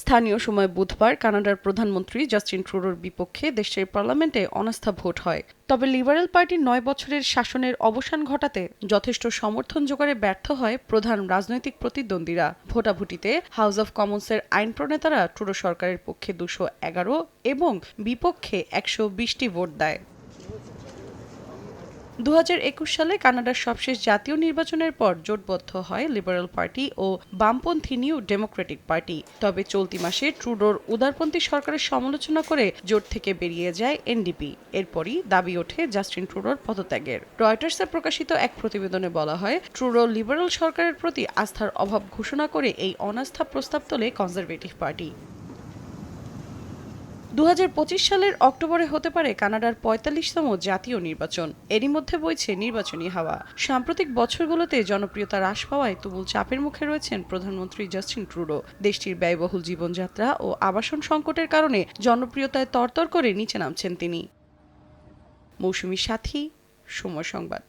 স্থানীয় সময় বুধবার কানাডার প্রধানমন্ত্রী জাস্টিন ট্রুডোর বিপক্ষে দেশটির পার্লামেন্টে অনাস্থা ভোট হয়। তবে লিবারেল পার্টির নয় বছরের শাসনের অবসান ঘটাতে যথেষ্ট সমর্থন জোগাড়ে ব্যর্থ হয় প্রধান রাজনৈতিক প্রতিদ্বন্দ্বীরা। ভোটাভুটিতে হাউস অব কমন্সের আইন প্রণেতারা ট্রুডো সরকারের পক্ষে দুশো এগারো এবং বিপক্ষে একশো বিশটি ভোট দেয়। দু হাজার একুশ সালে কানাডার সবশেষ জাতীয় নির্বাচনের পর জোটবদ্ধ হয় লিবারেল পার্টি ও বামপন্থী নিউ ডেমোক্রেটিক পার্টি। তবে চলতি মাসে ট্রুডোর উদারপন্থী সরকারের সমালোচনা করে জোট থেকে বেরিয়ে যায় এনডিপি। এরপরই দাবি ওঠে জাস্টিন ট্রুডোর পদত্যাগের। রয়টার্সে প্রকাশিত এক প্রতিবেদনে বলা হয়, ট্রুডো লিবারেল সরকারের প্রতি আস্থার অভাব ঘোষণা করে এই অনাস্থা প্রস্তাব তোলে কনজারভেটিভ পার্টি। দু হাজার পঁচিশ সালের অক্টোবরে হতে পারে কানাডার পঁয়তাল্লিশতম জাতীয় নির্বাচন। এরই মধ্যে বইছে নির্বাচনী হাওয়া। সাম্প্রতিক বছরগুলোতে জনপ্রিয়তা হ্রাস পাওয়ায় তুমুল চাপের মুখে রয়েছেন প্রধানমন্ত্রী জাস্টিন ট্রুডো। দেশটির ব্যয়বহুল জীবনযাত্রা ও আবাসন সংকটের কারণে জনপ্রিয়তায় তরতর করে নিচে নামছেন তিনি। মৌসুমী সাথী, সময় সংবাদ।